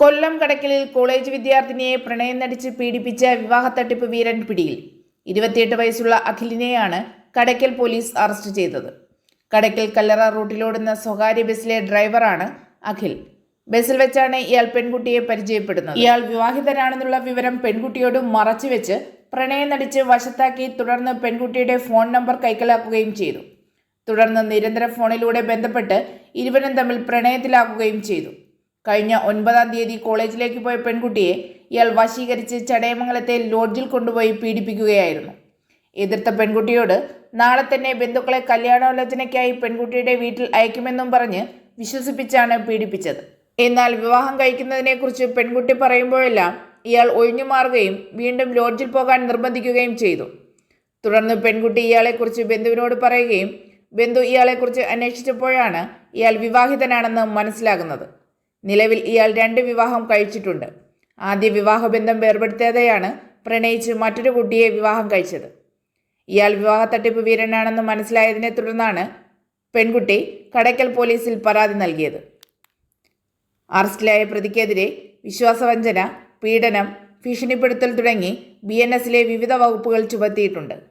കൊല്ലം കടക്കലിൽ college വിദ്യാർത്ഥിനിയെ പ്രണയം നടിച്ച് പീഡിപ്പിച്ച വിവാഹ തട്ടിപ്പ് വീരൻ പിടിയിൽ. ഇരുപത്തിയെട്ട് വയസ്സുള്ള അഖിലിനെയാണ് കടക്കൽ പോലീസ് അറസ്റ്റ് ചെയ്തത്. കടക്കൽ കല്ലറ റൂട്ടിലോടുന്ന സ്വകാര്യ ബസ്സിലെ ഡ്രൈവറാണ് അഖിൽ. ബസ്സിൽ വെച്ചാണ് ഇയാൾ പെൺകുട്ടിയെ പരിചയപ്പെടുന്നത്. ഇയാൾ വിവാഹിതനാണെന്നുള്ള വിവരം പെൺകുട്ടിയോട് മറച്ചുവെച്ച് പ്രണയം നടിച്ച് വശത്താക്കി തുടർന്ന് പെൺകുട്ടിയുടെ ഫോൺ നമ്പർ കൈക്കലാക്കുകയും ചെയ്തു. തുടർന്ന് നിരന്തര ഫോണിലൂടെ ബന്ധപ്പെട്ട് ഇരുവരും തമ്മിൽ പ്രണയത്തിലാക്കുകയും ചെയ്തു. കഴിഞ്ഞ ഒൻപതാം തീയതി കോളേജിലേക്ക് പോയ പെൺകുട്ടിയെ ഇയാൾ വശീകരിച്ച് ചടയമംഗലത്തെ ലോഡ്ജിൽ കൊണ്ടുപോയി പീഡിപ്പിക്കുകയായിരുന്നു. എതിർത്ത പെൺകുട്ടിയോട് നാളെ തന്നെ ബന്ധുക്കളെ കല്യാണാലോചനയ്ക്കായി പെൺകുട്ടിയുടെ വീട്ടിൽ അയക്കുമെന്നും പറഞ്ഞ് വിശ്വസിപ്പിച്ചാണ് പീഡിപ്പിച്ചത്. എന്നാൽ വിവാഹം കഴിക്കുന്നതിനെക്കുറിച്ച് പെൺകുട്ടി പറയുമ്പോഴെല്ലാം ഇയാൾ ഒഴിഞ്ഞു മാറുകയും വീണ്ടും ലോഡ്ജിൽ പോകാൻ നിർബന്ധിക്കുകയും ചെയ്തു. തുടർന്ന് പെൺകുട്ടി ഇയാളെക്കുറിച്ച് ബന്ധുവിനോട് പറയുകയും ബന്ധു ഇയാളെക്കുറിച്ച് അന്വേഷിച്ചപ്പോഴാണ് ഇയാൾ വിവാഹിതനാണെന്ന് മനസ്സിലാകുന്നത്. നിലവിൽ ഇയാൾ രണ്ട് വിവാഹം കഴിച്ചിട്ടുണ്ട്. ആദ്യ വിവാഹബന്ധം വേർപെടുത്തിയതെയാണ് പ്രണയിച്ച് മറ്റൊരു കുട്ടിയെ വിവാഹം കഴിച്ചത്. ഇയാൾ വിവാഹ തട്ടിപ്പ് വീരനാണെന്ന് മനസ്സിലായതിനെ തുടർന്നാണ് പെൺകുട്ടി കടയ്ക്കൽ പോലീസിൽ പരാതി നൽകിയത്. അറസ്റ്റിലായ പ്രതിക്കെതിരെ വിശ്വാസവഞ്ചന പീഡനം ഭീഷണിപ്പെടുത്തൽ തുടങ്ങി ബി എൻ എസിലെ വിവിധ വകുപ്പുകൾ ചുമത്തിയിട്ടുണ്ട്.